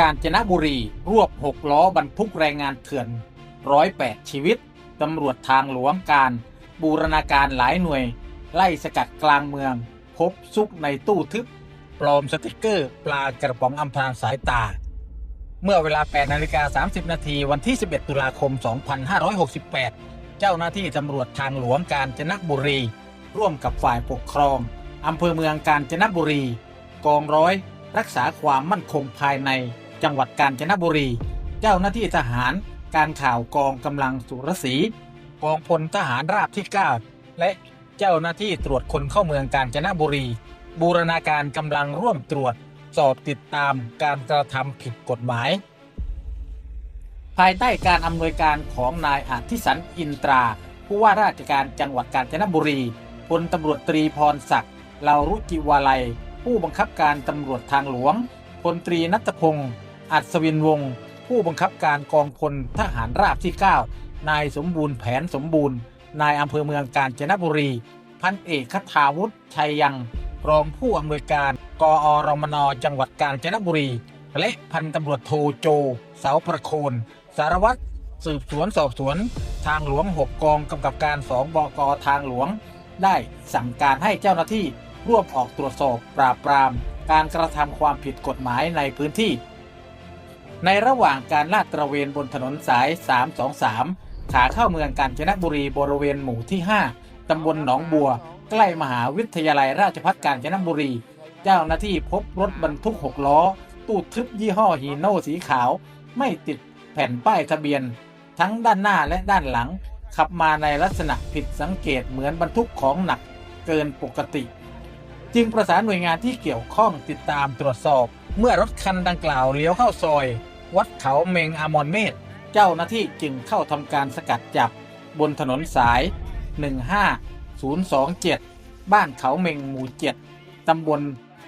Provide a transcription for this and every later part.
กาญจนบุรี รวบ 6 ล้อบรรทุกแรงงานเถื่อน 108 ชีวิต ตำรวจทางหลวงการบูรณาการหลายหน่วย ไล่สกัดกลางเมือง พบซุกในตู้ทึบ ปลอมสติกเกอร์ปลากระป๋องอำพรางสายตา เมื่อเวลา 8 นาฬิกา 30 นาทีวันที่ 11 ตุลาคม 2568 เจ้าหน้าที่ตำรวจทางหลวงกาญจนบุรี ร่วมกับฝ่ายปกครองอำเภอเมืองกาญจนบุรี กองร้อยรักษาความมั่นคงภายใน จังหวัดกาญจนบุรี เจ้าหน้าที่ทหาร การข่าวกองกำลังสุรศรีกองพลทหารราบที่ 9 และเจ้าหน้าที่ตรวจคนเข้าเมืองกาญจนบุรี บูรณาการกำลังร่วมตรวจ สอบติดตามการกระทำผิดกฎหมาย ภายใต้การอำนวยการของนายอาทิสันอินตรา ผู้ว่าราชการจังหวัดกาญจนบุรีพลตำรวจตรีพรศักดิ์เลารุจิวาลัย ผู้บังคับการตำรวจทางหลวงพลตรีนัทพงศ์ อัศวินวงศ์ผู้บังคับการกองพลทหารราบที่ 9 นายสมบูรณ์แผนสมบูรณ์ นายอำเภอเมืองกาญจนบุรี พันเอกคทาวุฒิชัยยัง รองผู้อำนวยการ กอรมนจังหวัดกาญจนบุรี และพันตำรวจโทโจ เสาประโคน สารวัตรสืบสวนสอบสวน ทางหลวง 6 กองกำกับการ2บกทางหลวง ได้สั่งการให้เจ้าหน้าที่ร่วมออกตรวจสอบปราบปราม การกระทำความผิดกฎหมายในพื้นที่ ในระหว่างการลาดตระเวนบนถนนสาย 323 ขาเข้าเมืองกาญจนบุรีบริเวณหมู่ที่ 5 ตำบลหนองบัว ใกล้มหาวิทยาลัยราชภัฏกาญจนบุรี เจ้าหน้าที่พบรถบรรทุก 6 ล้อ ตู้ทึบยี่ห้อฮีโน่สีขาว ไม่ติดแผ่นป้ายทะเบียน ทั้งด้านหน้าและด้านหลัง ขับมาในลักษณะผิดสังเกตเหมือนบรรทุกของหนักเกินปกติ จึงประสานหน่วยงานที่เกี่ยวข้องติดตามตรวจสอบ เมื่อรถคันดังกล่าวเลี้ยวเข้าซอย วัดเขาเมงอามอนเมธเจ้าหน้าที่จึงเข้าทำการสกัดจับบนถนนสาย 15027 บ้านเขาเมงหมู่ 7ตำบล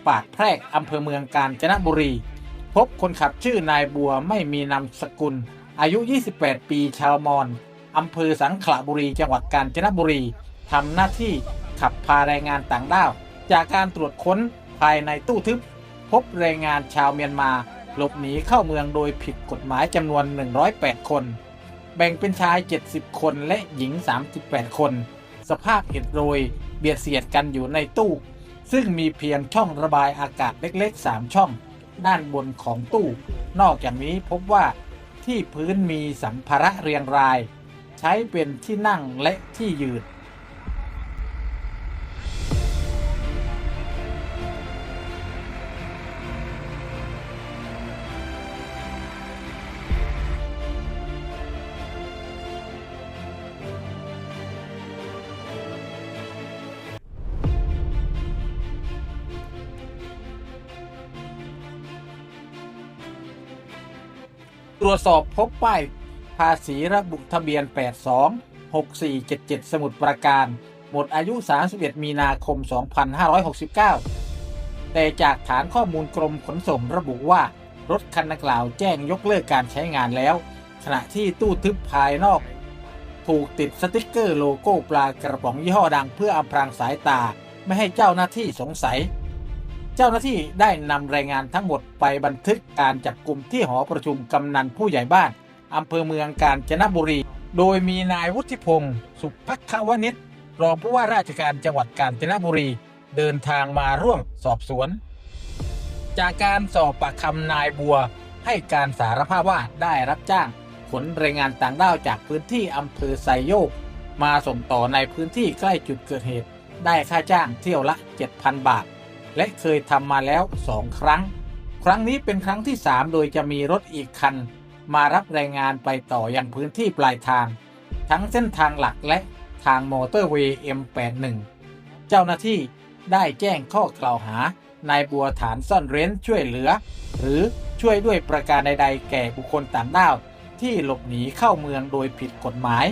ปากแพรกอำเภอเมืองกาญจนบุรี พบคนขับชื่อนายบัวไม่มีนามสกุล อายุ 28 ปีชาวมอญอำเภอสังขละบุรีจังหวัดกาญจนบุรีทำหน้าที่ขับพาแรงงานต่างด้าว จากการตรวจค้นภายในตู้ทึบ พบแรงงานชาวเมียนมา หลบหนีเข้าเมืองโดยผิดกฎหมายจำนวน 108 คน แบ่งเป็นชาย 70 คนและหญิง 38 คน สภาพอิดโรย เบียดเสียดกันอยู่ในตู้ ซึ่งมีเพียงช่องระบายอากาศเล็กๆ 3 ช่อง ด้านบนของตู้ นอกจากนี้พบว่าที่พื้นมีสัมภาระเรียงราย ใช้เป็นที่นั่งและที่ยืน รวจสอบพบป้ายภาษีระบุทะเบียน 82 6477 สมุดประการ หมดอายุ 31 มีนาคม 2569 แต่จากฐานข้อมูลกรมขนส่งระบุว่ารถคันดังกล่าวแจ้งยกเลิกการใช้งานแล้ว ขณะที่ตู้ทึบภายนอก ถูกติดสติกเกอร์โลโก้ปลากระป๋องยี่ห้อดังเพื่ออำพรางสายตา ไม่ให้เจ้าหน้าที่สงสัย เจ้าหน้าที่ได้นำรายงานทั้งหมดไปบันทึกการจับกลุ่มที่หอประชุมกำนันผู้ใหญ่บ้านอำเภอเมืองกาญจนบุรี โดยมีนายวุฒิพงศ์สุภัควนิชรองผู้ว่าราชการจังหวัดกาญจนบุรี เดินทางมาร่วมสอบสวน จากการสอบปากคำนายบัว ให้การสารภาพว่าได้รับจ้างขนแรงงานต่างด้าวจากพื้นที่อำเภอไซโยก มาส่งต่อในพื้นที่ใกล้จุดเกิดเหตุ ได้ค่าจ้างเที่ยวละ 7,000 บาท และเคยทำมาแล้ว 2 ครั้ง ครั้งนี้เป็นครั้งที่ 3 โดยจะมีรถอีกคัน มารับแรงงานไปต่ออยังพื้นที่ปลายทาง ทั้งเส้นทางหลักและทางมอเตอร์เวย์ M81 เจ้าหน้าที่ได้แจ้งข้อกล่าวหานายบัวฐานซ่อนเร้นช่วยเหลือ หรือช่วยด้วยประการใดๆ แก่บุคคลต่างด้าว ที่หลบหนีเข้าเมืองโดยผิดกฎหมาย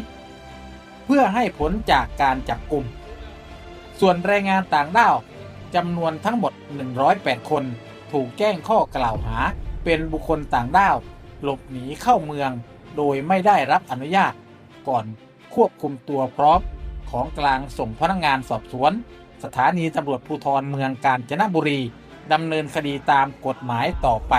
เพื่อให้ผลจากการจับกลุ่ม ส่วนแรงงานต่างด้าว จำนวนทั้งหมด 108 คน ถูกแจ้งข้อกล่าวหา เป็นบุคคลต่างด้าว หลบหนีเข้าเมือง โดยไม่ได้รับอนุญาต ก่อนควบคุมตัวพร้อมของกลางส่งพนักงานสอบสวน สถานีตำรวจภูธรเมืองกาญจนบุรีดำเนินคดีตามกฎหมายต่อไป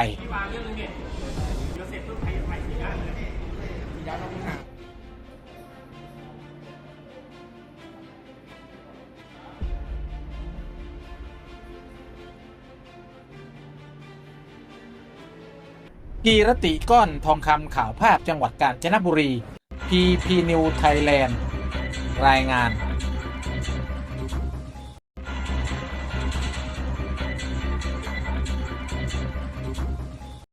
กีรติก้อนทองคำข่าวภาพจังหวัดกาญจนบุรี PP New Thailand รายงาน